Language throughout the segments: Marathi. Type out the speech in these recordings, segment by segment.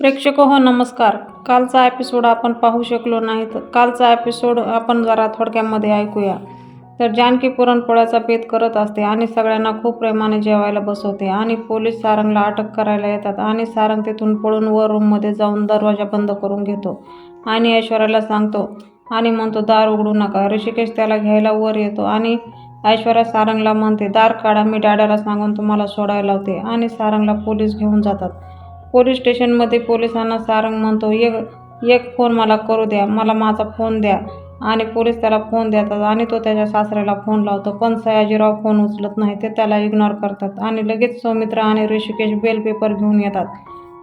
प्रेक्षक हो नमस्कार. कालचा एपिसोड आपण पाहू शकलो नाही तर कालचा एपिसोड आपण जरा थोडक्यामध्ये ऐकूया. तर जानकी पुरणपोळ्याचा बेत करत असते आणि सगळ्यांना खूप प्रेमाने जेवायला बसवते आणि पोलीस सारंगला अटक करायला येतात आणि सारंग तिथून पळून वर रूममध्ये जाऊन दरवाजा बंद करून घेतो आणि ऐश्वर्याला सांगतो आणि म्हणतो दार उघडू नका. ऋषिकेश त्याला घ्यायला वर येतो आणि ऐश्वर्या सारंगला म्हणते दार काढा मी डॅडाला सांगून तुम्हाला सोडायला लावते. आणि सारंगला पोलीस घेऊन जातात. पोलीस स्टेशनमध्ये पोलिसांना सारंग म्हणतो एक एक फोन मला करू द्या मला माझा फोन द्या आणि पोलीस त्याला फोन देतात आणि तो त्याच्या सासऱ्याला फोन लावतो. पण सयाजीराव फोन उचलत नाही ते त्याला इग्नोर करतात आणि लगेच सौमित्र आणि ऋषिकेश बेल पेपर घेऊन येतात.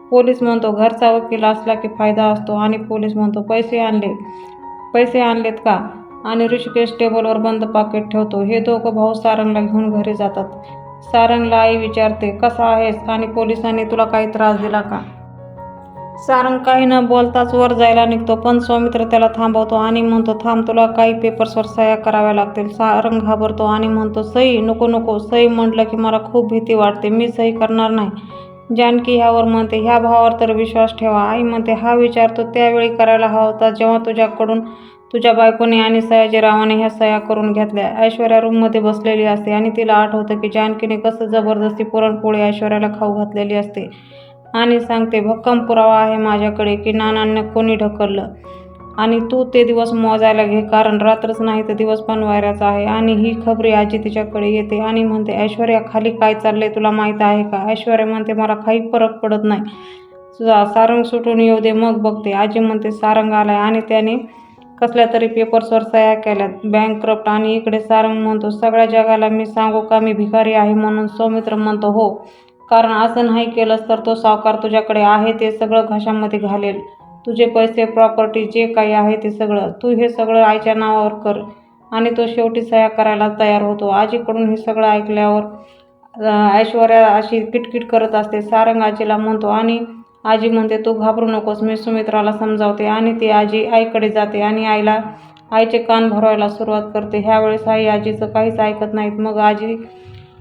पोलीस म्हणतो घरचा वकील असला की फायदा असतो आणि पोलीस म्हणतो पैसे आणले पैसे आणलेत का? आणि ऋषिकेश टेबलवर बंद पाकिट ठेवतो. हे दोघं भाऊ सारंगला घेऊन घरी जातात. सारंगला आई विचारते कसा आहेस आणि पोलिसांनी तुला काही त्रास दिला का? सारंग काही न बोलताच वर जायला निघतो पण सौमित्र त्याला थांबवतो आणि म्हणतो थांब तुला काही पेपर्सवर सह्या कराव्या लागतील. सारंग घाबरतो आणि म्हणतो सई नको नको. सई म्हटलं की मला खूप भीती वाटते. मी सही करणार नाही. जानकी ह्यावर म्हणते ह्या भावावर तर विश्वास ठेवा. आई म्हणते हा विचार तो त्यावेळी करायला हवा होता जेव्हा तुझ्याकडून तुझ्या बायकोने आणि सयाजीरावाने ह्या सह्या करून घेतल्या. ऐश्वर्या रूममध्ये बसलेली असते आणि तिला आठवतं की जानकीने कसं जबरदस्ती पुरणपोळी ऐश्वर्याला खाऊ घातलेली असते. आणि सांगते भक्कम पुरावा आहे माझ्याकडे की नानांना कोणी ढकललं? आणि तू ते दिवस मोजायला घे कारण रात्रच नाही तर दिवस पण वायऱ्याचा आहे. आणि ही खबरी आजी तिच्याकडे येते आणि म्हणते ऐश्वर्या खाली काय चाललंय तुला माहीत आहे का? ऐश्वर्या म्हणते मला काही फरक पडत नाही. तुझा सारंग सुटून येऊ दे मग बघते. आजी म्हणते सारंग आलाय. आणि त्याने कसल्या तरी पेपर्सवर सह्या केल्यात. बँकक्रप्ट आणि इकडे सारंग म्हणतो सगळ्या जगाला मी सांगू का मी भिकारी आहे म्हणून सौमित्र म्हणतो हो. कारण असं नाही केलंस तर तो सावकार तुझ्याकडे आहे ते सगळं घशामध्ये घालेल. तुझे पैसे प्रॉपर्टी जे काही आहे ते सगळं. तू हे सगळं आईच्या नावावर कर आणि तो शेवटी सह्या करायला तयार होतो. आजीकडून हे सगळं ऐकल्यावर ऐश्वर्या अशी किटकिट करत असते. सारंग आजीला म्हणतो आणि आजी म्हणते तू घाबरू नकोस मी सुमित्राला समजावते आणि ती आजी आईकडे जाते आणि आईला आईचे कान भरवायला सुरुवात करते. ह्यावेळेस आई आजीचं काहीच ऐकत नाहीत. मग आजी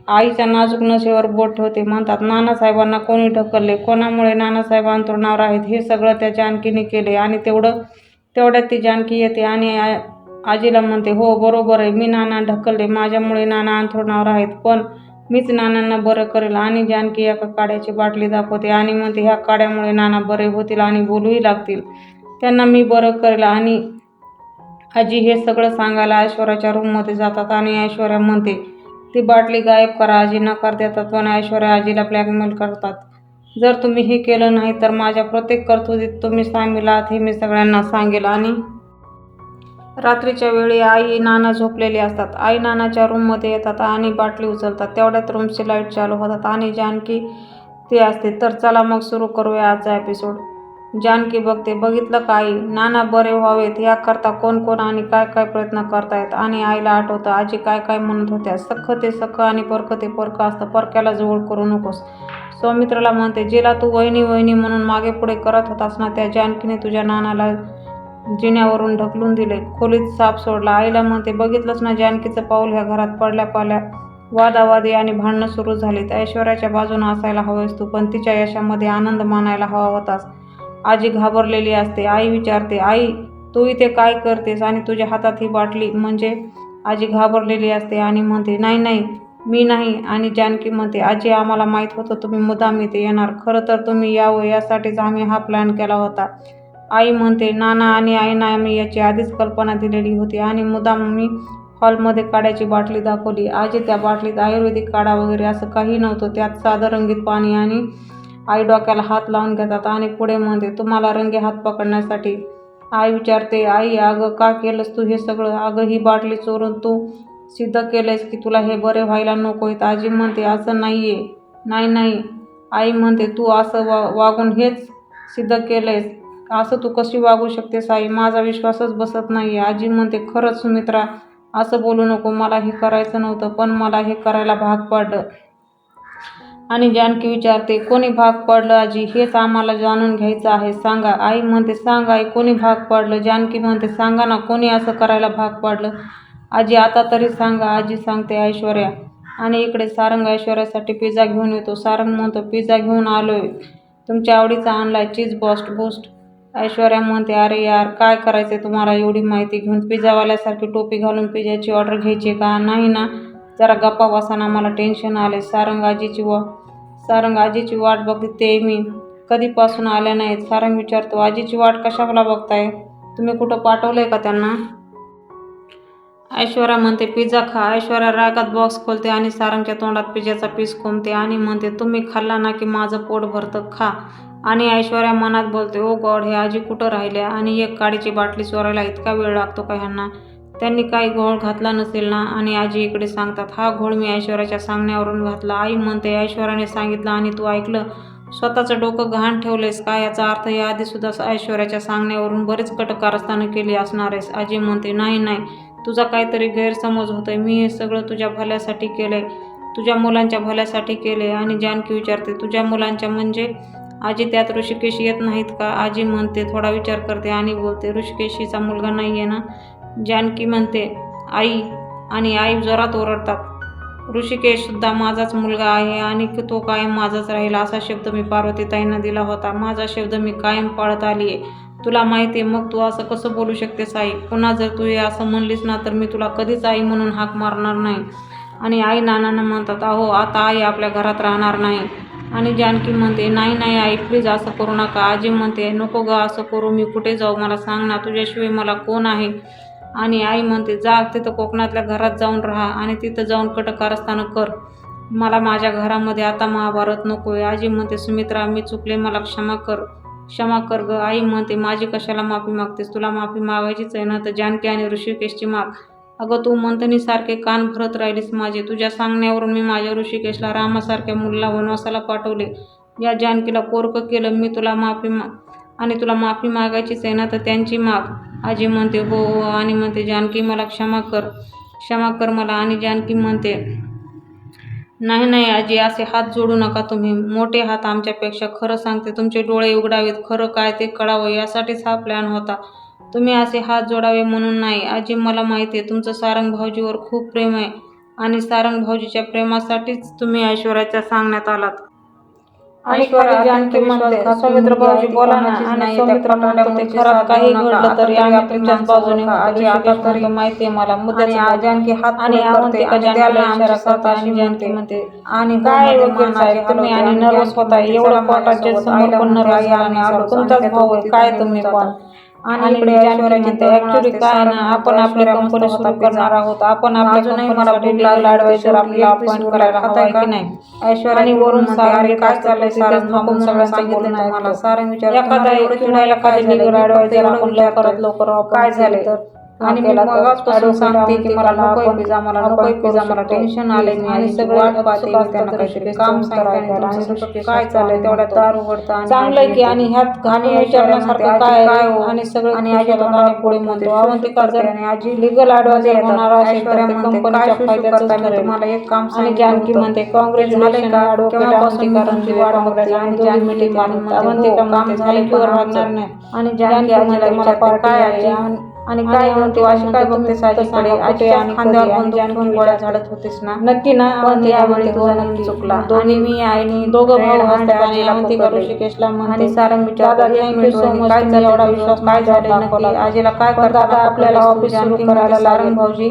आईच्या नाजूक नशेवर बोट ठेवते. म्हणतात नानासाहेबांना कोणी ढकलले? कोणामुळे नानासाहेब अंतरुणावर आहेत? हे सगळं त्या जानकीने केले आणि तेवढं तेवढ्यात ती जानकी येते आणि आजीला म्हणते हो बरोबर आहे. मी नाना ढकलले. माझ्यामुळे नाना अंथरुणावर आहेत. पण मीच नानांना बरं करेल आणि जानकी एका काड्याची बाटली दाखवते आणि म्हणते ह्या काड्यामुळे नाना बरे होतील आणि बोलूही लागतील. त्यांना मी बरं करेल आणि आजी हे सगळं सांगायला ऐश्वर्याच्या रूममध्ये जातात आणि ऐश्वर्या म्हणते ती बाटली गायब करा आजी नकार देतात पण ऐश्वर्या आजीला ब्लॅकमेल करतात. जर तुम्ही हे केलं नाही तर माझ्या प्रत्येक कर्तृत्वात तुम्ही सामील आहात हे मी सगळ्यांना सांगेल आणि रात्रीच्या वेळी आई नाना झोपलेले असतात. आई नानाच्या रूममध्ये येतात आणि बाटली उचलतात. तेवढ्यात रूमची लाइट चालू होतात आणि जानकी ती असते. तर चला मग सुरू करूया आजचा एपिसोड जानकी बघते बघितलं का आई? नाना बरे व्हावेत. याकरता कोण कोण आणि काय काय प्रयत्न करतायत? आणि आईला आठवतं आजी काय काय म्हणत होत्या? सख्ख ते सख्ख आणि परख ते परखं असतं. परक्याला जवळ करू नकोस. सौमित्राला म्हणते जिला तू वहिनी वहिनी म्हणून मागे पुढे करत होतास ना त्या जानकीने तुझ्या नानाला जिन्यावरून ढकलून दिले. खोलीत साप सोडला. आईला म्हणते बघितलंच ना जानकीचं पाऊल ह्या घरात पडल्या पाल्या वादावादी आणि भांडणं सुरू झालीत. ऐश्वर्याच्या बाजूनं असायला हवंस तू पण तिच्या यशामध्ये आनंद मानायला हवा होतास. आजी घाबरलेली असते. आई विचारते आई तू इथे काय करतेस आणि तुझ्या हातात ही बाटली? म्हणजे आजी घाबरलेली असते आणि म्हणते नाही नाही मी नाही. आणि जानकी म्हणते आजी आम्हाला माहीत होतं तुम्ही मुद्दाम इथे येणार. खरं तर तुम्ही यावं यासाठीच आम्ही हा प्लॅन केला होता. आई म्हणते नाना आणि आईना मी याची आधीच कल्पना दिलेली होती आणि मुद्दाम मी हॉलमध्ये काड्याची बाटली दाखवली. आजी त्या बाटलीत आयुर्वेदिक काढा वगैरे असं काही नव्हतं. त्यात साधं रंगीत पाणी आणि आई डोक्याला हात लावून घेतात आणि पुढे म्हणते तुम्हाला रंगे हात पकडण्यासाठी. आई विचारते आई अगं का केलंस तू हे सगळं? अगं ही बाटली चोरून तू सिद्ध केलंयस की तुला हे बरे व्हायला नको आहेत? आजी म्हणते असं नाही आहे नाही नाही. आई म्हणते तू असं वा वागून हेच सिद्ध केलंयस असं तू कशी वागू शकतेस आई? माझा विश्वासच बसत नाही आहे आजी म्हणते खरंच सुमित्रा असं बोलू नको. मला हे करायचं नव्हतं पण मला हे करायला भाग पडलं. आणि जानकी विचारते कोणी भाग पडलं आजी? हेच आम्हाला जाणून घ्यायचं आहे. सांगा. आई म्हणते सांगा आई कोणी भाग पडलं? जानकी म्हणते सांगा ना कोणी असं करायला भाग पाडलं? आजी आता तरी सांगा. आजी सांगते ऐश्वर्या आणि इकडे सारंग ऐश्वर्यासाठी पिझ्झा घेऊन येतो. सारंग म्हणतो पिझ्झा घेऊन आलोय. तुमच्या आवडीचा आणलाय. चीज बॉस्ट बूस्ट ऐश्वर्या म्हणते अरे यार काय करायचं आहे तुम्हाला? एवढी माहिती घेऊन पिझावाल्यासारखी टोपी घालून पिझ्याची ऑर्डर घ्यायची का? नाही ना? जरा गप्पा बसाना मला टेन्शन आले सारंग आजीची वा सारंग आजीची वाट बघते मी. कधीपासून आल्या नाहीत. सारंग विचारतो आजीची वाट कशाला बघताय? तुम्ही कुठं पाठवलं आहे का त्यांना? ऐश्वर्या म्हणते पिझ्झा खा. ऐश्वर्या रागात बॉक्स खोलते आणि सारंगच्या तोंडात पिझ्झाचा पीस कोंबते आणि म्हणते तुम्ही खाल्ला ना की माझं पोट भरतं. खा. आणि ऐश्वर्या मनात बोलते ओ गॉड हे आजी कुठं राहिल्या आणि एक काडीची बाटली चोरायला इतका वेळ लागतो का ह्यांना? त्यांनी काही घोळ घातला नसेल ना? आणि आजी इकडे सांगतात हा घोळ मी ऐश्वर्याच्या सांगण्यावरून घातला. आई म्हणते ऐश्वर्याने सांगितलं आणि तू ऐकलं. स्वतःचं डोकं घाण ठेवलेस का? याचा अर्थ या आधीसुद्धा ऐश्वर्याच्या सांगण्यावरून बरेच कटकारस्थानं केली असणार आहेस. आजी म्हणते नाही नाही. तुझा काहीतरी गैरसमज होतोय. मी हे सगळं तुझ्या भल्यासाठी केलंय. तुझ्या मुलांच्या भल्यासाठी केले आणि जानकी विचारते तुझ्या मुलांच्या म्हणजे आजी त्यात ऋषिकेश येत नाहीत का? आजी म्हणते थोडा विचार करते आणि बोलते ऋषिकेशीचा मुलगा नाही आहे ना? जानकी म्हणते आई आणि आई जोरात ओरडतात. ऋषिकेशसुद्धा माझाच मुलगा आहे आणि तो कायम माझाच राहील. असा शब्द मी पार्वतीताईंना दिला होता. माझा शब्द मी कायम पाळत आली आहे तुला माहिती आहे मग तू असं कसं बोलू शकतेस आई? पुन्हा जर तू हे असं म्हणलीस ना तर मी तुला कधीच आई म्हणून हाक मारणार नाही. आणि आई नानांना म्हणतात अहो आता आई आपल्या घरात राहणार नाही. आणि जानकी म्हणते नाही नाही आई प्लीज असं करू नका. आजी म्हणते नको ग असं करू. मी कुठे जाऊ? मला सांग ना तुझ्याशिवाय मला कोण आहे? आणि आई म्हणते जा तिथं कोकणातल्या घरात जाऊन राहा आणि तिथं जाऊन कटकारस्थानं कर. मला माझ्या घरामध्ये आता महाभारत नको आहे आजी म्हणते सुमित्रा मी चुकले. मला क्षमा कर. क्षमा कर ग. आई म्हणते माझी कशाला माफी मागतेस? तुला माफी मागायचीच आहे ना? तर जानकी आणि ऋषिकेशची माग. अगं तू मंथनीसारखे कान भरत राहिलीस माझे. तुझ्या सांगण्यावरून मी माझ्या ऋषिकेशला रामासारख्या मुलीला वनवासाला पाठवले. या जानकीला पोरकं केलं. मी तुला माफी मा आणि तुला माफी मागायचीच आहे ना तर त्यांची माग. आजी म्हणते हो हो आणि म्हणते जानकी मला क्षमा कर. क्षमा कर मला. आणि जानकी म्हणते नाही नाही आजी असे हात जोडू नका तुम्ही. मोठे हात आमच्यापेक्षा खरं सांगते. तुमचे डोळे उघडावेत. खरं काय ते कळावं. यासाठीच हा प्लॅन होता. तुम्ही असे हात जोडावे म्हणून नाही. आजी मला माहिती आहे तुमचं सारंग भाऊजीवर खूप प्रेम आहे आणि सारंग भाऊजीच्या प्रेमासाठीच तुम्ही ऐश्वर्याच्या सांगण्यात आलात. ऐश्वर्या जानकी म्हणते सौमित्र भाऊजी बोला ना आणि सौमित्र म्हणते खराब काही घडलं तरी आम्ही तुमच्याच बाजूने आजी आता तरी माहिती आहे मला मुद्द्याची जानकी हात आणि म्हणते का जानकीला इशारा करता आणि जानकी म्हणते आणि काय वकील साहेब तुम्ही आणि नर्वस होता एवढं पोटाचे समोर पण नर्वस आणि आलो तुमचाच भाऊ आहे काय तुम्ही पण? आणि इकडे ऐश्वर्या म्हणते ऍक्च्युली काय ना आपण आपली कंपनी सुरू करणार आहोत आपण आपल्या मला भूक लागली तर आपल्याला अपॉइंट करायला हवं आहे की नाही? ऐश्वर्या आणि वरून सारे काय चाललंय? सारं थांबून बोलणं आहे मला सारं विचार एखादा काय लिगल ऍडवायझर आपण लवकरात लवकर काय झाले तर आणि मी मगाचपासून सांगते की मला नकोय पिझ्झा मला नकोय पिझ्झा मला टेन्शन आले मी आणि सगळं वाट पाहते मी त्यांना काहीतरी काम सांगते काय चाललंय? तेवढ्या दार उघडता चांगलं की आणि ह्यात घाणी विचारण्यासारखं काय आहे? आणि सगळं आणि आजी तोंडाने पुढे म्हणतो अवंतिका जर आणि आजी लिगल ऍडवायझर होणार असेल तर ते कंपनीच्या फायद्याचंच ठरेल मला एक काम आणि जानकी म्हणते काँग्रॅच्युलेशन केव्हापासून कारणची वाढ बघायची आणि दोन मीटिंग अवंतिका काम झाले किंवा वागणार नाही आणि जानकी आजीला मला काय आहे आणि काय म्हणते अशी काय बघते साजीकडे आजी आणि खांद्यावर बंदूक ठेवून गोळ्या झाडत होतीस ना? नक्की ना पण यावेळी तुझा नक्की. चुकला. दोन्ही मी आईनी दोघं भाऊ असतात आणि अवंतिका ऋषिकेशला म्हणते सारंग थँक्यू सो मच काय झालं एवढा विश्वास काय झाले नक्की? आजीला काय करतात आपल्याला ऑफिस सुरू करायला सारंग भाऊजी.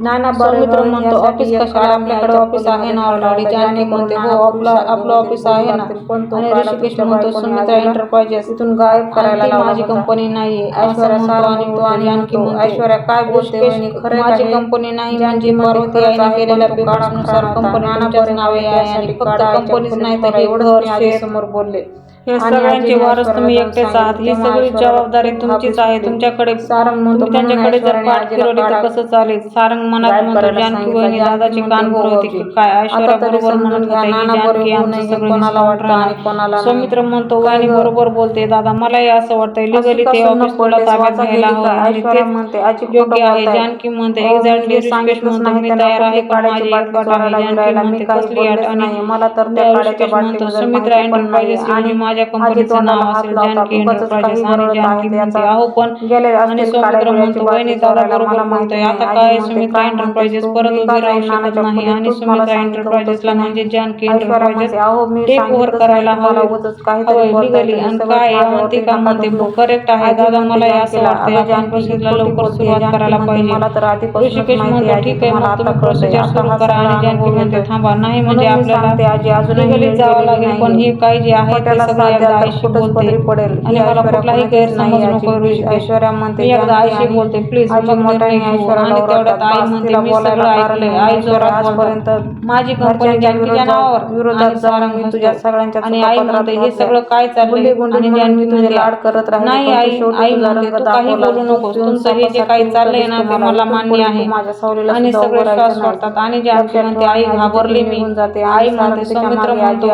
नाना मित्र म्हणतो ऑफिस कशाला आपल्याकडे ऑफिस आहे ना ऑलरेडी जानकी म्हणते हो आपलं आपलं ऑफिस आहे ना. आणि ऋषिकेश म्हणतो सुमित्रा एंटरप्राइजेस इथून गायब करायला माझी कंपनी नाहीये ऐश्वर्या आणि तो आणि म्हणते ऐश्वर्या काय बोलते खरं माझी कंपनी नाही म्हणजे पार्वती आईने केलेल्या पेपर्सनुसार कंपनी नानापर्यंत नावे आहे आणि फक्त कंपनीच नाही तर एवढं समोर बोलले. हे सगळ्यांचे वारस तुम्ही एकटेच आहात. ही सगळी जबाबदारी तुमचीच आहे. तुमच्याकडे तुम्ही त्यांच्याकडे जर पाठ फिरवली तर कसं चालेल? सारंग मनात म्हणतो जानकी वहिनी दादाची कान भरवते की काय ऐश्वर्या बरोबर म्हणत होते की जानकी आमचं सगळं कोणाला वाटतं आणि कोणाला सौमित्र म्हणतो वहिनी बरोबर बोलते दादा. मलाही असं वाटतंय लिगली ते ऑफिस तुला ताब्यात घ्यायला हवं आणि तेच म्हणते योग्य आहे. जानकी म्हणते एक्झॅक्टली ऋषिकेश म्हणतो मी तयार आहे पण माझी एक अट आहे. जानकी म्हणते कसली अट आणि मला तर त्या म्हणतो सुमित्रा एंटरप्राइजेस आणि माझ्या माझ्या आजी कंपनीचं तोंडाला नाव हात असेल लावतात. जानकी उगाचच एंटरप्राइजेस काही आणि बरळत जानकी आहेत म्हणते याचा. अहो पण गेले आणि असतील सौमित्र काड्या म्हणतो बिड्याची वहिनी बाटली दादा चोरायला बरोबर मला माहिती बोलतोय नाही. आता आजी काय म्हणते, सुमित्रा काय म्हणतेस एंटरप्राइजेस तू? परत मी उभी का राहू जाईन शकत नानाच्या नाही खोलीत? आणि तूच मला सुमित्रा सांगितलं होतंस एंटरप्राइजेसला की नाही? म्हणजे जानकी ऐश्वर्या एंटरप्राइजेस म्हणते, अहो मी टेक ओव्हर सांगितलंच करायला नाही तुम्हाला, हवे उगाचच काहीतरी हवंय बोलताय लिगली तुम्ही. आणि सगळंच काय माझ्यावरती अवंतिका नका म्हणते ढकलू. करेक्ट आहे आजी दादा म्हणते मला असं जानकीला, वाटतंय अगं आपण जानकी ही प्रोसेसला खोटी लवकर बोलते. सुरुवात जानकी करायला म्हणते, पाहिजे मला तर आधीपासूनच ऋषिकेश माहिती म्हणतो आहे, ठीक आजी, आहे तुम्हाला मग तुम्ही आता कळतंय. प्रोसिजर आता सुरू हा करा सगळा आणि जानकी अनुभव म्हणते येतोय. थांबा नाही म्हणून म्हणजे मी आपल्याला सांगते, आजी, अजूनही लिगली वेळ जावं गेलेली लागेल पण नाहीये. हे काय जे आहे ते खोट्याला सगळं एकदा आईशी बोलते पडेल. ही आणि मला ऐश्वर्या कुठलाही कोणाचीच गैरसमज नाही, नको आजी. ऋषिकेश ऐश्वर्या म्हणते, मी एकदा जानकी आईशी आणि बोलते प्लीज आजी मग मोठ्याने निर्णय घेऊ ऐश्वर्याला आणि तेवढ्यात ओरडतात. आई म्हणते मी सगळं ऐकलंय. आई जोरात आजपर्यंत माझी कंपनी जानकीच्या नावावर विरोधात सारंग मी. तुझ्या सगळ्यांच्या आणि चुका आई पदरात म्हणते हे नव्हत्या. सगळं काय चाललंय आणि जानकी तुझे म्हणते, लाड करत राहिले, नाही तू आई आई म्हणते तू काही. बोलू तू नकोस तुमचं हे जे काही चाललंय ना ते. मला मान्य आहे तू माझ्या सावलीला आणि सगळे श्वास. सोडतात आणि जानकी लक्षात म्हणते ठेवा, आई घाबरली मी जाते आई म्हणते सौमित्र म्हणतो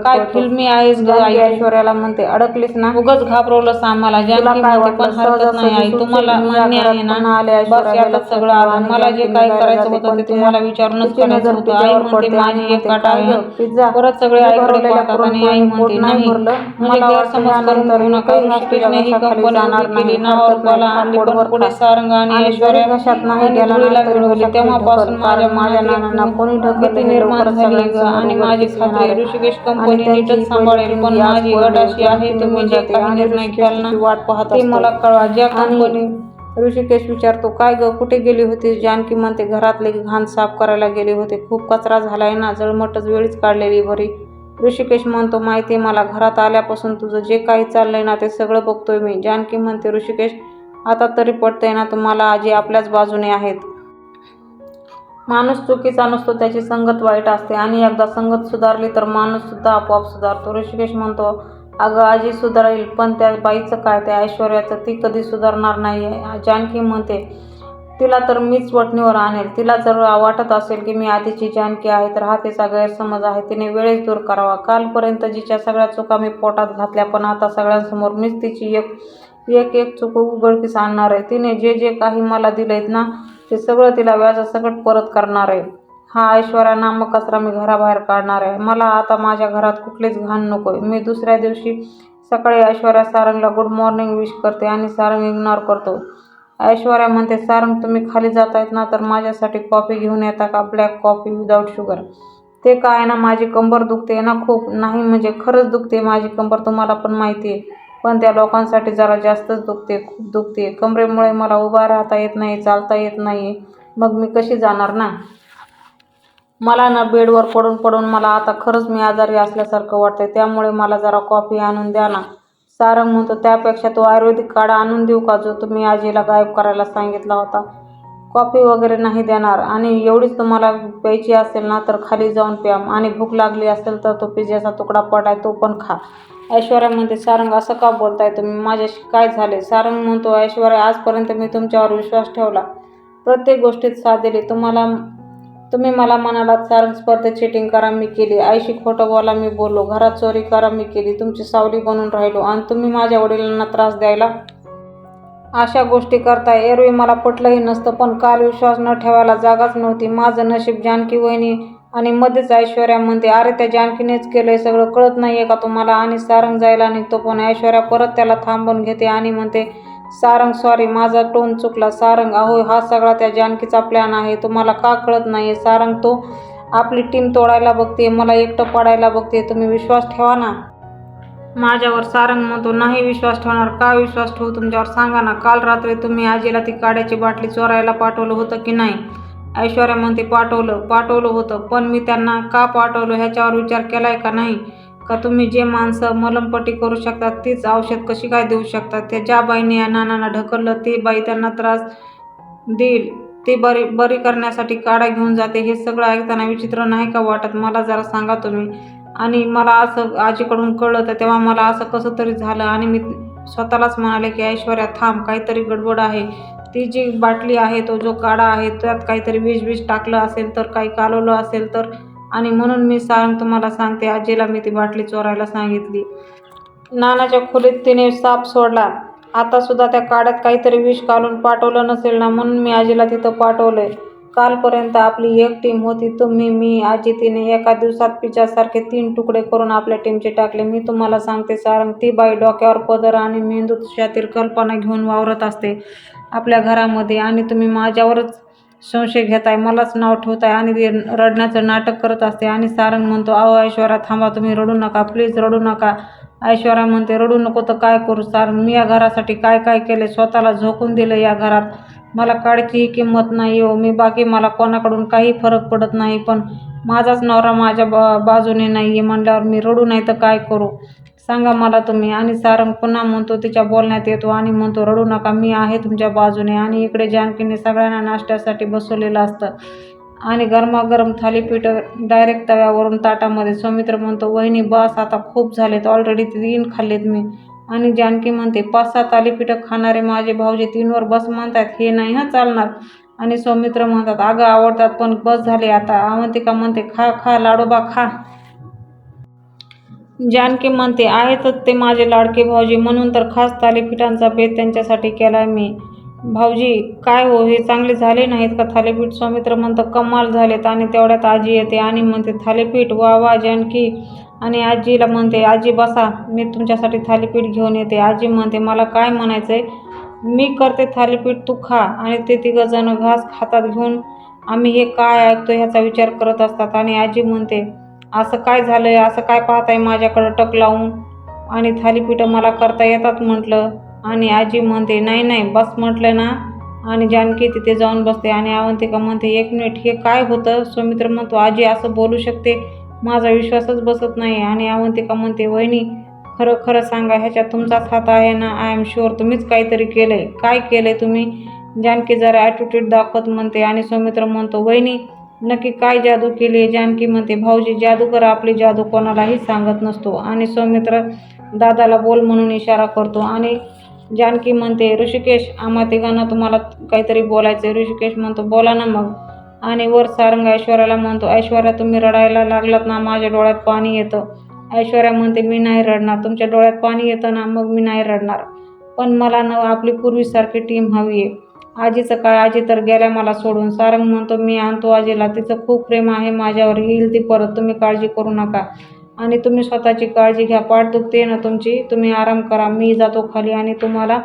काय. फिल्मी आहेस ग जानकी आई ऐश्वर्याला म्हणते अडकलीस ना. उगाच घाबरवलंस आम्हाला. तुला जानकी काय म्हणते पण वाटलं हरकत नाही आई. सहजासहजी तुम्हाला मान्य आहे ना. बस यातच सगळं आलं. मला जे काही करायचं होतं ते तुम्हाला विचारूनच करायचं होतं. आई म्हणते माझी एक काट आहे? परत सगळे आईकडे पाहतात आणि आई म्हणते नाही. म्हणजे मला गैरसमज करून घेऊ नका. ऋषिकेशने ही कंपनी उभी केली. नावावर आणली पण पुढे. सारंग आणि ऐश्वर्या. आणि धुळीला मिळवली तेव्हापासून. माझ्या कारण माझ्या मनात नानांना एक कोणी ढकललं भीती निर्माण लवकरच झाली सगळ्यांसमोर ग आणि माझी खात्री. ऋषिकेश कंपनी नीटच सांभाळेल पण माझी. अट अशी आहे तुम्ही निघून जे काही निर्णय घ्याल ना वाट पाहत ते. मला कळवा. ज्या कंपनी ऋषिकेश विचारतो काय ग कुठे गेली होती जानकी म्हणते घरातले घाण साफ करायला गेले होते. खूप कचरा झालाय ना जळमटच वेळीच काढलेली बरी. ऋषिकेश म्हणतो माहिती मला घरात आल्यापासून तुझं जे काही चाललंय ना ते सगळं बघतोय मी. जानकी म्हणते ऋषिकेश आता तरी पटतंय ना तुम्हाला आजी आपल्याच बाजूने आहेत. माणूस चुकीचा नसतो त्याची संगत वाईट असते. आणि एकदा संगत सुधारली तर माणूस सुद्धा आपोआप सुधारतो. ऋषिकेश म्हणतो अगं आजी सुधारेल पण त्या बाईचं काय? त्या ऐश्वर्याचं ती कधी सुधारणार नाही आहे जानकी म्हणते तिला तर मीच वटणीवर आणेल. तिला जर वाटत असेल की मी आधीची जानकी आहे तर हा तिचा गैरसमज आहे. तिने वेळेस दूर करावा. कालपर्यंत जिच्या सगळ्या चुका मी पोटात घातल्या पण आता सगळ्यांसमोर मीच तिची एक एक एक चूक उघडकीस आणणार आहे. तिने जे जे काही मला दिलेत ना ते सगळं तिला व्याजासकट परत करणार आहे. हा ऐश्वर्या नामक कचरा मी घराबाहेर काढणार आहे. मला आता माझ्या घरात कुठलीच घाण नको आहे मी दुसऱ्या दिवशी सकाळी ऐश्वर्या सारंगला गुड मॉर्निंग विश करते आणि सारंग इग्नोर करतो. ऐश्वर्या म्हणते सारंग तुम्ही खाली जात आहेत ना तर माझ्यासाठी कॉफी घेऊन येता का? Black coffee without sugar. ते काय ना माझी कंबर दुखते ना खूप. नाही म्हणजे खरंच दुखते माझी कंबर तुम्हाला पण माहिती आहे. पण त्या लोकांसाठी जरा जास्तच दुखते खूप दुखते. कमरेमुळे मला उभा राहता येत नाही चालता येत नाही. मग मी कशी जाणार ना? मला ना बेडवर पडून पडून मला आता खरंच मी आजारी असल्यासारखं वाटते त्यामुळे मला जरा कॉफी आणून द्या ना. सारंग म्हणतो त्यापेक्षा तो आयुर्वेदिक काढा आणून देऊ का जो तुम्ही आजीला गायब करायला सांगितला होता? कॉफी वगैरे नाही देणार. आणि एवढीच तुम्हाला प्यायची असेल ना तर खाली जाऊन प्या. आणि भूक लागली असेल तर तो पिझ्झाचा तुकडा पडाय तो पण खा. ऐश्वर्या म्हणते सारंग असं का बोलताय तुम्ही? माझ्याशी काय झाले सारंग म्हणतो ऐश्वर्या आजपर्यंत मी तुमच्यावर विश्वास ठेवला. प्रत्येक गोष्टीत साथ दिली. तुम्हाला तुम्ही मला म्हणालात सारंग स्पर्धेत चिटिंग करा मी केली. आईशी खोटं बोला मी बोललो. घरात चोरी करा मी केली. तुमची सावली बनून राहिलो. आणि तुम्ही माझ्या वडिलांना त्रास द्यायला अशा गोष्टी करताय. एरवी मला पटलंही नसतं पण काल विश्वास न ठेवायला जागाच नव्हती. माझं नशीब जानकी वहिनी आणि मध्येच ऐश्वर्या म्हणते अरे त्या जानकीनेच केलंय सगळं कळत नाहीये का तुम्हाला? आणि सारंग जायला निघतो पण ऐश्वर्या परत त्याला थांबून घेते आणि म्हणते सारंग सॉरी माझा टोन चुकला. सारंग अहो हा सगळा त्या जानकीचा प्लॅन आहे. तुम्हाला का कळत नाही सारंग तो आपली टीम तोडायला बघते मला एकटं पाडायला बघते. तुम्ही विश्वास ठेवा ना. माझ्यावर सारंग म्हणतो नाही विश्वास ठेवणार. का विश्वास ठेवू? तुमच्यावर सांगा ना. काल रात्री तुम्ही आजीला ती काड्याची बाटली चोरायला पाठवलं होतं की नाही? ऐश्वर्या म्हणते पाठवलं पाठवलं होतं. पण मी त्यांना का पाठवलं ह्याच्यावर विचार केलाय का नाही? का तुम्ही जे माणसं मलमपट्टी करू शकतात तीच औषध कशी काय देऊ शकतात त्या ज्या बाईने या नानांना ढकललं ती बाई त्यांना त्रास देईल. ते बरी बरी करण्यासाठी काढा घेऊन जाते. हे सगळं ऐकताना विचित्र नाही का वाटत? मला जरा सांगा तुम्ही. आणि मला असं आजीकडून कळलं तर तेव्हा मला असं कसं तरी झालं. आणि मी स्वतःलाच म्हणाले की ऐश्वर्या थांब. काहीतरी गडबड आहे. ती जी बाटली आहे तो जो काढा आहे त्यात काहीतरी विष विष टाकलं असेल तर काही कालवलं असेल तर आणि म्हणून मी सांग तुम्हाला सांगते आजीला मी ती बाटली चोरायला सांगितली. नानाच्या खोलीत तिने साप सोडला. आतासुद्धा त्या काड्यात काहीतरी विष काढून पाठवलं नसेल ना म्हणून मी आजीला तिथं पाठवलं आहे कालपर्यंत आपली एक टीम होती तुम्ही मी आजी तिने एका दिवसात पिच्यासारखे तीन तुकडे करून आपल्या टीमचे टाकले. मी तुम्हाला सांगते सारंग ती बाई डोक्यावर पदर आणि मेंदूशातील कल्पना घेऊन वावरत असते. आपल्या घरामध्ये आणि तुम्ही माझ्यावरच संशय घेताय मलाच नाव ठेवताय आणि ते रडण्याचं नाटक करत असते. आणि सारंग म्हणतो अहो ऐश्वर्या थांबा तुम्ही रडू नका प्लीज रडू नका. ऐश्वर्या म्हणते रडू नको तर काय करू सारंग? मी या घरासाठी काय काय केले? स्वतःला झोकून दिलं या घरात. मला काळचीही किंमत नाही हो मी बाकी मला कोणाकडून काही फरक पडत नाही पण माझाच नवरा माझ्या बा बाजूने नाही आहे म्हणल्यावर मी रडू नाही तर काय करू? सांगा मला तुम्ही. आणि सारंग पुन्हा म्हणतो तिच्या बोलण्यात येतो आणि म्हणतो रडू नका मी आहे तुमच्या बाजूने आणि इकडे जानकीने सगळ्यांना नाश्त्यासाठी बसवलेलं असतं. आणि गरमागरम थालीपीठ डायरेक्ट तव्यावरून ताटामध्ये सौमित्र म्हणतो वहिनी बस आता खूप झालेत. ऑलरेडी तीन खाल्लेत मी. आणि जानकी म्हणते पाच सहा थालीपीठं खाणारे माझे भाऊजी तीनवर बस म्हणतात हे नाही हां चालणार. आणि सौमित्र म्हणतात अगं आवडतात पण बस झाले आता. अवंतिका म्हणते खा खा लाडोबा खा. जानकी म्हणते आहेतच ते माझे लाडके भाऊजी म्हणून तर खास थालीपीठांचा बेत त्यांच्यासाठी केला मी. भाऊजी काय हो हे चांगले झाले नाहीत का? थालीपीठ सौमित्र म्हणतं कमाल झालेत आणि तेवढ्यात आजी येते आणि म्हणते थालीपीठ वा वा जानकी. आणि आजीला म्हणते आजी बसा मी तुमच्यासाठी थालीपीठ घेऊन येते. आजी म्हणते मला काय म्हणायचं आहे मी करते थालीपीठ तू खा. आणि ते तिघंजणं घास खातात घेऊन आम्ही हे काय ऐकतो ह्याचा विचार करत असतात. आणि आजी म्हणते असं काय झालंय असं काय पाहताय माझ्याकडं टक लावून? आणि थालीपीठं मला करता येतात म्हटलं. आणि आजी म्हणते नाही नाही बस म्हटलं ना. आणि जानकी तिथे जाऊन बसते आणि अवंतिका म्हणते एक मिनिट हे काय होतं? सौमित्र म्हणतो आजी असं बोलू शकते. माझा विश्वासच बसत नाही. आणि अवंतिका म्हणते वहिनी खरं खरं सांगा ह्याच्यात तुमचाच हात आहे ना? आय एम शुअर तुम्हीच काहीतरी केलं आहे काय केलं आहे तुम्ही? जानकी जरा ॲटिट्यूड दाखवत म्हणते आणि सौमित्र म्हणतो वहिनी नक्की काय जादू केली आहे जानकी म्हणते भाऊजी जादूगर आपली जादू कोणालाही सांगत नसतो. आणि सौमित्र दादाला बोल म्हणून इशारा करतो. आणि जानकी म्हणते ऋषिकेश आम्हा तिघांना तुम्हाला काहीतरी बोलायचं आहे ऋषिकेश म्हणतो बोला ना मग. आणि वर सारंग ऐश्वर्याला म्हणतो ऐश्वर्या तुम्ही रडायला लागलात ना माझ्या डोळ्यात पाणी येतं. ऐश्वर्या म्हणते मी नाही रडणार तुमच्या डोळ्यात पाणी येतं ना मग मी नाही रडणार. पण मला न आपली पूर्वीसारखी टीम हवी आहे. आजीचं काय? आजी तर गेल्या मला सोडून. सारंग म्हणतो मी आणतो आजीला. तिचं खूप प्रेम आहे. माझ्यावर येईल ती परत. तुम्ही काळजी करू नका. आणि तुम्ही स्वतःची काळजी घ्या. पाठ दुखते ना तुमची? तुम्ही आराम करा. मी जातो खाली आणि तुम्हाला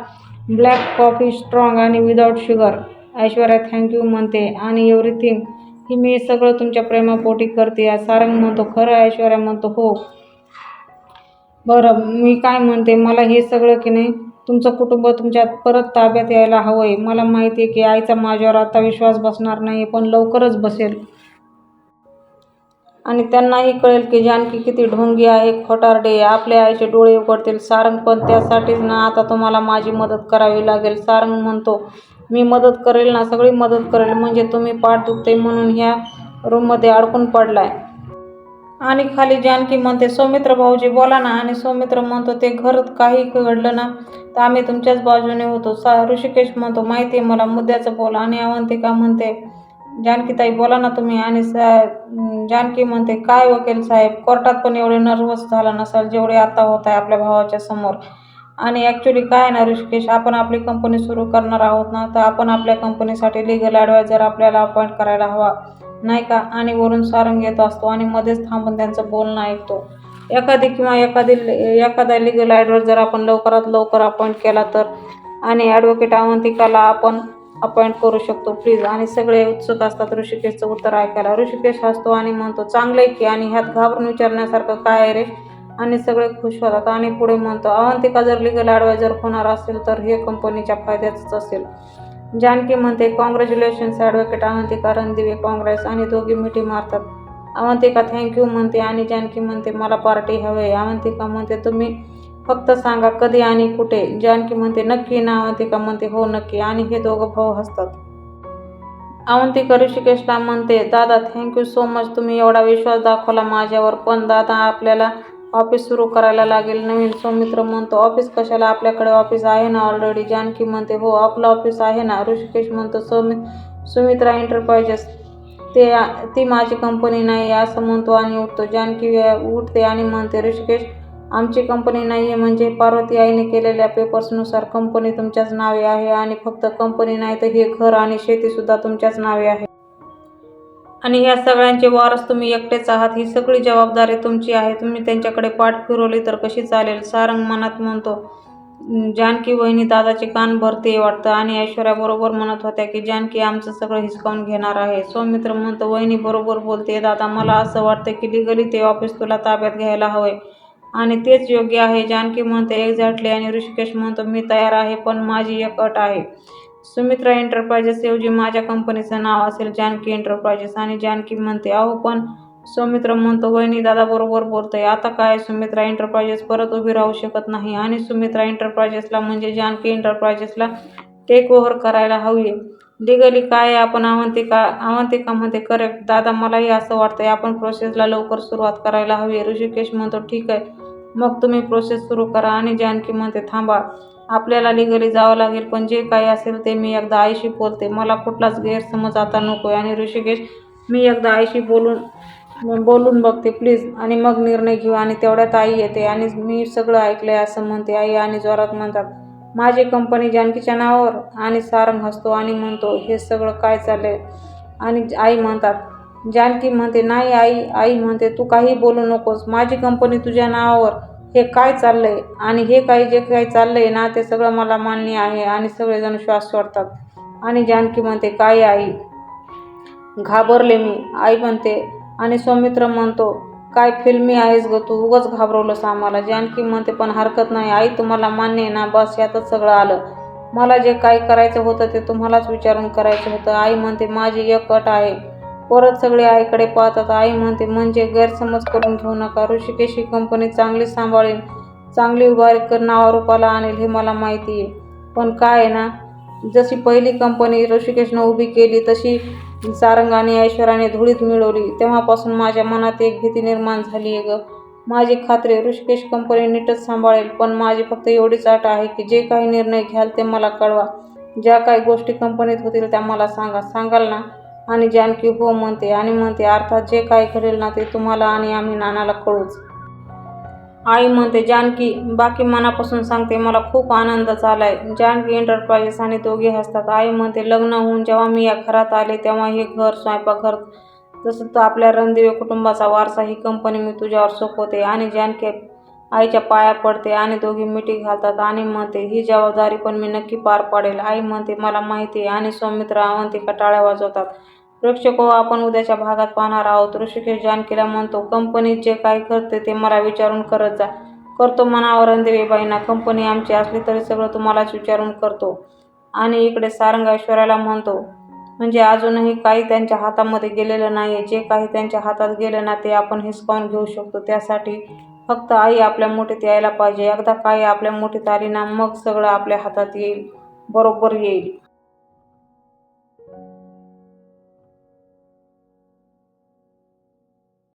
ब्लॅक कॉफी स्ट्रॉंग आणि without sugar. Aishwarya thank you म्हणते. आणि एव्हरीथिंग. की मी सगळं तुमच्या प्रेमापोटी करते. सारंग म्हणतो खरं? ऐश्वर्या म्हणतो हो. बरं. मी काय म्हणते? मला हे सगळं की नाही तुमचं कुटुंब तुमच्या परत ताब्यात यायला हवं आहे मला माहिती आहे की आईचा माझ्यावर आता विश्वास बसणार नाही पण लवकरच बसेल. आणि त्यांनाही कळेल की जानकी किती ढोंगी आहे खोटारडे आपल्या आईचे डोळे उघडतील. सारंग पण त्यासाठीच ना आता तुम्हाला माझी मदत करावी लागेल. सारंग म्हणतो मी मदत करेल ना सगळी मदत करेल. म्हणजे तुम्ही पाठ दुखते म्हणून ह्या रूममध्ये अडकून पडलाय. आणि खाली जानकी म्हणते सौमित्र भाऊजी बोला ना. आणि सौमित्र म्हणतो ते घर काही घडलं ना तर आम्ही तुमच्याच बाजूने होतो. सा ऋषिकेश म्हणतो माहिती आहे मला मुद्द्याचं बोल. आणि अवंतिका म्हणते जानकीताई बोला ना तुम्ही. आणि सा जानकी म्हणते काय वकील साहेब कोर्टात पण एवढे नर्वस झाला नसाल जेवढे आता होत आहे आपल्या भावाच्या समोर. आणि ॲक्च्युली काय ना ऋषिकेश आपण आपली कंपनी सुरू करणार आहोत ना तर आपण आपल्या कंपनीसाठी लिगल ॲडवायझर आपल्याला अपॉइंट करायला हवा नाही का? आणि वरून सारंग येत असतो आणि मध्येच थांबून त्यांचं बोलणं ऐकतो. एखादी किंवा एखादी एखादा लिगल जर आपण लवकरात लवकर अपॉइंट केला तर आणि ॲडव्होकेट अवंतिकाला आपण अपॉइंट करू शकतो प्लीज आणि सगळे उत्सुक असतात ऋषिकेशचं उत्तर ऐकायला. ऋषिकेश हसतो आणि म्हणतो चांगलं आहे की आणि ह्यात घाबरून विचारण्यासारखं काय आहे रे? आणि सगळे खुश होतात. आणि पुढे म्हणतो अवंतिका जर लिगल ॲडवायझर होणार असेल तर हे कंपनीच्या फायद्याचंच असेल. जानकी म्हणते congratulations advocate Avantika Randive congrats आणि दोघी मिठी मारतात. अवंतिका थँक्यू म्हणते आणि जानकी म्हणते मला पार्टी हवे अवंतिका म्हणते तुम्ही फक्त सांगा कधी आणि कुठे. जानकी म्हणते नक्की ना. अवंतिका म्हणते हो नक्की. आणि हे दोघं भाऊ हसतात. अवंतिका ऋषिकेशला म्हणते दादा थँक्यू सो मच तुम्ही एवढा विश्वास दाखवला माझ्यावर पण दादा आपल्याला ऑफिस सुरू करायला लागेल. नवीन सौमित्र म्हणतो ऑफिस कशाला? आपल्याकडे ऑफिस आहे ना ऑलरेडी जानकी म्हणते हो आपलं ऑफिस आहे ना. ऋषिकेश म्हणतो सौमि सुमित्रा एंटरप्राइजेस ते ती माझी कंपनी नाही असं म्हणतो आणि उठतो. जानकी उठते आणि म्हणते ऋषिकेश आमची कंपनी नाही आहे म्हणजे पार्वती आईने केलेल्या पेपर्सनुसार कंपनी तुमच्याच नावे आहे आणि फक्त कंपनी नाही तर हे घर आणि शेतीसुद्धा तुमच्याच नावे आहे. आणि ह्या सगळ्यांचे वारस तुम्ही एकटेच आहात ही सगळी जबाबदारी तुमची आहे. तुम्ही त्यांच्याकडे पाठ फिरवली तर कशी चालेल? सारंग मनात म्हणतो जानकी वहिनी दादाचे कान भरते वाटतं. आणि ऐश्वर्या बरोबर म्हणत होत्या की जानकी आमचं सगळं हिसकावून घेणार आहे. सौमित्र म्हणतो वहिनी बरोबर बोलते. दादा मला असं वाटतं की लिगली ते ऑफिस तुला ताब्यात घ्यायला हवंय. आणि तेच योग्य आहे. जानकी म्हणते एक्झॅक्टली. आणि ऋषिकेश म्हणतो मी तयार आहे पण माझी एक अट आहे. सुमित्रा एंटरप्राइजेस ऐवजी माझ्या कंपनीचं नाव असेल जानकी एंटरप्राइजेस. आणि जानकी म्हणते अहो पण सौमित्र म्हणतो वहिनी दादा बरोबर बोलतोय. आता काय सुमित्रा एंटरप्राइजेस परत उभी राहू शकत नाही आणि सुमित्रा एंटरप्राइजेसला म्हणजे जानकी एंटरप्राइजेसला टेक ओव्हर करायला हवी लिगली काय आहे? आपण अवंतिका अवंतिका म्हणते करेक्ट दादा मलाही असं वाटतंय आपण प्रोसेसला लवकर सुरुवात करायला हवी ऋषिकेश म्हणतो ठीक आहे. मग तुम्ही प्रोसेस सुरू करा आणि जानकी म्हणते थांबा. आपल्याला लिगली जावं लागेल पण जे काही असेल ते मी एकदा आईशी बोलते. मला कुठलाच गैरसमज आता नको आहे आणि ऋषिकेश मी एकदा आईशी बोलून बोलून बघते प्लीज आणि मग निर्णय घेऊ. आणि तेवढ्यात आई येते आणि मी सगळं ऐकलंय असं म्हणते आई आणि जोरात म्हणतात माझी कंपनी जानकीच्या नावावर आणि सारंग हसतो आणि म्हणतो हे सगळं काय चाललंय? आणि आई म्हणतात जानकी म्हणते नाही आई आई म्हणते तू काही बोलू नकोस. माझी कंपनी तुझ्या नावावर हे काय चाललंय? आणि हे काही जे काही चाललंय ना ते सगळं मला मान्य आहे. आणि सगळेजण श्वास सोडतात. आणि जानकी म्हणते काय आई? घाबरले मी. आई म्हणते आणि सौमित्र म्हणतो काय फिल्मी आहेस ग तू? उगाच घाबरवलंस आम्हाला. जानकी म्हणते पण हरकत नाही आई तुम्हाला मान्य आहे ना? बस यातच सगळं आलं. मला जे काही करायचं होतं ते तुम्हालाच विचारून करायचं होतं. आई म्हणते माझी एक अट आहे. परत सगळे आईकडे पाहतात. आई म्हणते म्हणजे गैरसमज करून घेऊ नका. ऋषिकेश ही कंपनी चांगली सांभाळेल चांगली उभारी कर नावारूपाला आणेल हे मला माहिती आहे. पण काय आहे ना जशी पहिली कंपनी ऋषिकेशनं उभी केली तशी सारंग आणि ऐश्वर्याने धुळीत मिळवली. तेव्हापासून माझ्या मनात एक भीती निर्माण झाली आहे ग. माझी खात्री ऋषिकेश कंपनी नीटच सांभाळेल पण माझी फक्त एवढीच अट आहे की जे काही निर्णय घ्याल ते मला कळवा. ज्या काही गोष्टी कंपनीत होतील त्या मला सांगा. सांगाल ना? आणि जानकी हो म्हणते आणि म्हणते अर्थात जे काही घडेल ना ते तुम्हाला आणि आम्ही नानाला कळूच. आई म्हणते जानकी बाकी मनापासून सांगते मला खूप आनंद झालाय. जानकी एंटरप्राइजेस आणि दोघे हसतात. आई म्हणते लग्न होऊन जेव्हा मी या घरात आले तेव्हा हे घर स्वयंपाकघर जसं तर आपल्या रणदिवे कुटुंबाचा वारसा ही कंपनी मी तुझ्यावर सोपवते. आणि जानकी आईच्या पाया पडते आणि दोघी मिठी घालतात. आणि म्हणते ही जबाबदारी पण मी नक्की पार पाडेल. आई म्हणते मला माहिती आहे. आणि सौमित्र अवंतिका टाळ्या वाजवतात. प्रेक्षको आपण उद्याच्या भागात पाहणार आहोत. ऋषिकेश जानकीला म्हणतो कंपनीत जे काय करते ते मला विचारून करत जा. करतो मनावर देवीबाईंना कंपनी आमची असली तरी सगळं तुम्हालाच विचारून करतो. आणि इकडे सारंग ऐश्वर्याला म्हणतो म्हणजे अजूनही काही त्यांच्या हातामध्ये गेलेलं नाही आहे जे काही त्यांच्या हातात गेलं ना ते आपण हिसकावून घेऊ शकतो. त्यासाठी फक्त आई आपल्या मुठीत यायला पाहिजे. एकदा काही आपल्या मुठीत आली ना मग सगळं आपल्या हातात येईल. बरोबर येईल.